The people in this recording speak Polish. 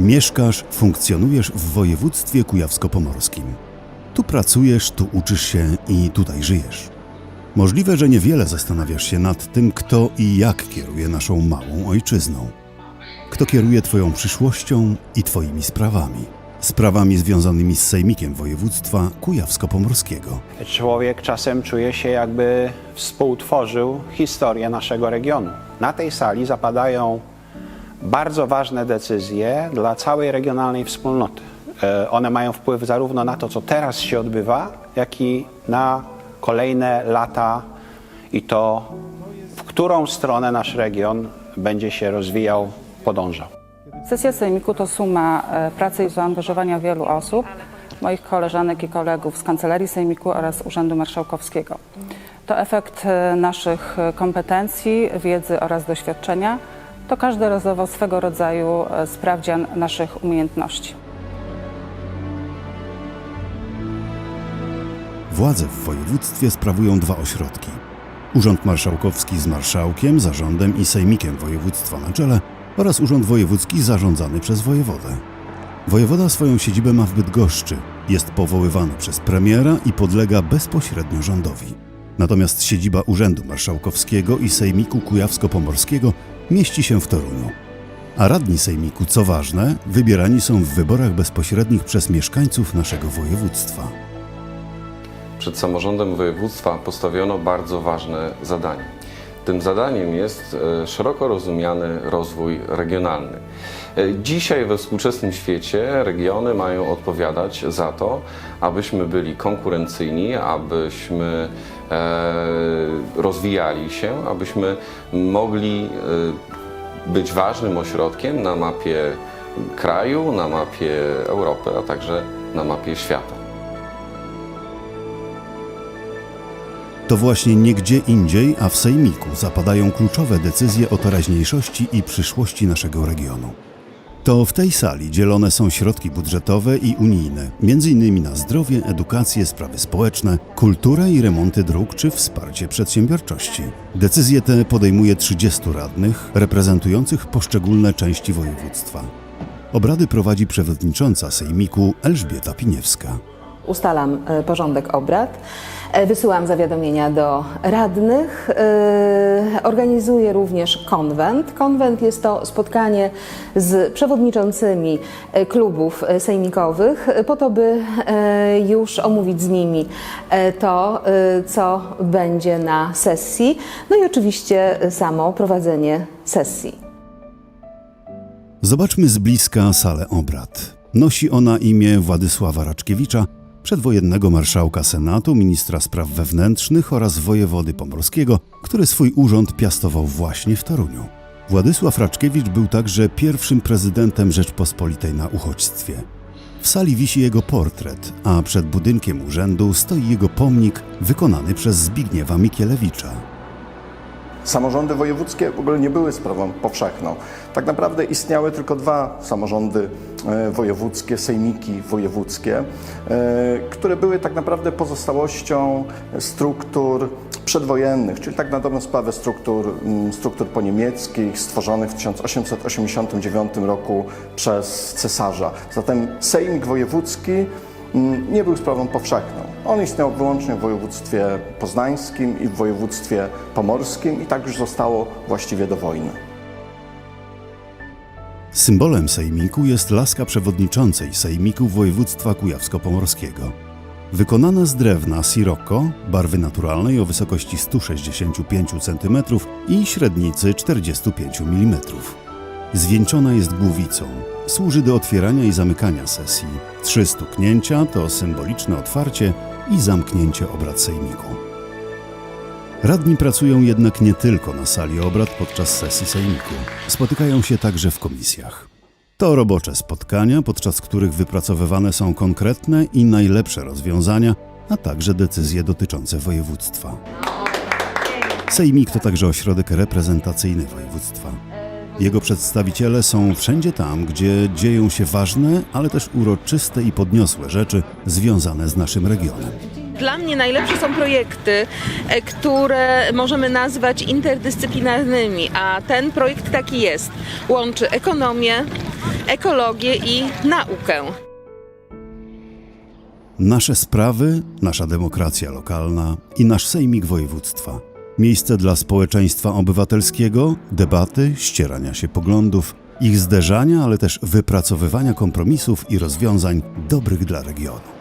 Mieszkasz, funkcjonujesz w województwie kujawsko-pomorskim. Tu pracujesz, tu uczysz się i tutaj żyjesz. Możliwe, że niewiele zastanawiasz się nad tym, kto i jak kieruje naszą małą ojczyzną. Kto kieruje Twoją przyszłością i Twoimi sprawami. Sprawami związanymi z Sejmikiem Województwa Kujawsko-Pomorskiego. Człowiek czasem czuje się jakby współtworzył historię naszego regionu. Na tej sali zapadają bardzo ważne decyzje dla całej regionalnej wspólnoty. E, One mają wpływ zarówno na to, co teraz się odbywa, jak i na kolejne lata i to, w którą stronę nasz region będzie się rozwijał, podążał. Sesja Sejmiku to suma e, pracy i zaangażowania wielu osób, moich koleżanek i kolegów z Kancelarii Sejmiku oraz Urzędu Marszałkowskiego. To efekt e, naszych kompetencji, wiedzy oraz doświadczenia. To każdorazowo swego rodzaju e, sprawdzian naszych umiejętności. Władzę w województwie sprawują dwa ośrodki. Urząd Marszałkowski z marszałkiem, zarządem i sejmikiem województwa na czele oraz Urząd Wojewódzki zarządzany przez wojewodę. Wojewoda swoją siedzibę ma w Bydgoszczy, jest powoływany przez premiera i podlega bezpośrednio rządowi. Natomiast siedziba Urzędu Marszałkowskiego i Sejmiku Kujawsko-Pomorskiego mieści się w Toruniu. A radni Sejmiku, co ważne, wybierani są w wyborach bezpośrednich przez mieszkańców naszego województwa. Przed samorządem województwa postawiono bardzo ważne zadanie. Tym zadaniem jest e, szeroko rozumiany rozwój regionalny. E, Dzisiaj we współczesnym świecie regiony mają odpowiadać za to, abyśmy byli konkurencyjni, abyśmy e, rozwijali się, abyśmy mogli być ważnym ośrodkiem na mapie kraju, na mapie Europy, a także na mapie świata. To właśnie nigdzie indziej, a w Sejmiku zapadają kluczowe decyzje o teraźniejszości i przyszłości naszego regionu. To w tej sali dzielone są środki budżetowe i unijne, m.in. na zdrowie, edukację, sprawy społeczne, kulturę i remonty dróg czy wsparcie przedsiębiorczości. Decyzje te podejmuje 30 radnych reprezentujących poszczególne części województwa. Obrady prowadzi przewodnicząca Sejmiku Elżbieta Piniewska. Ustalam e, porządek obrad, e, wysyłam zawiadomienia do radnych, e, organizuję również konwent. Konwent jest to spotkanie z przewodniczącymi klubów sejmikowych, po to, by już omówić z nimi to, co będzie na sesji, no i oczywiście samo prowadzenie sesji. Zobaczmy z bliska salę obrad. Nosi ona imię Władysława Raczkiewicza, przedwojennego marszałka Senatu, ministra spraw wewnętrznych oraz wojewody pomorskiego, który swój urząd piastował właśnie w Toruniu. Władysław Raczkiewicz był także pierwszym prezydentem Rzeczpospolitej na uchodźstwie. W sali wisi jego portret, a przed budynkiem urzędu stoi jego pomnik wykonany przez Zbigniewa Mikielewicza. Samorządy wojewódzkie w ogóle nie były sprawą powszechną. Tak naprawdę istniały tylko dwa samorządy e, wojewódzkie, sejmiki wojewódzkie, e, które były tak naprawdę pozostałością struktur przedwojennych, czyli tak na dobrą sprawę struktur, mm, struktur poniemieckich stworzonych w 1889 roku przez cesarza. Zatem sejmik wojewódzki mm, nie był sprawą powszechną. On istniał wyłącznie w województwie poznańskim i w województwie pomorskim i tak już zostało właściwie do wojny. Symbolem sejmiku jest laska przewodniczącej sejmiku województwa kujawsko-pomorskiego. Wykonana z drewna sirocco, barwy naturalnej o wysokości 165 cm i średnicy 45 mm. Zwieńczona jest głowicą. Służy do otwierania i zamykania sesji. Trzy stuknięcia to symboliczne otwarcie i zamknięcie obrad sejmiku. Radni pracują jednak nie tylko na sali obrad podczas sesji sejmiku. Spotykają się także w komisjach. To robocze spotkania, podczas których wypracowywane są konkretne i najlepsze rozwiązania, a także decyzje dotyczące województwa. Sejmik to także ośrodek reprezentacyjny województwa. Jego przedstawiciele są wszędzie tam, gdzie dzieją się ważne, ale też uroczyste i podniosłe rzeczy związane z naszym regionem. Dla mnie najlepsze są projekty, e, które możemy nazwać interdyscyplinarnymi, a ten projekt taki jest. Łączy ekonomię, ekologię i naukę. Nasze sprawy, nasza demokracja lokalna i nasz sejmik województwa. Miejsce dla społeczeństwa obywatelskiego, debaty, ścierania się poglądów, ich zderzania, ale też wypracowywania kompromisów i rozwiązań dobrych dla regionu.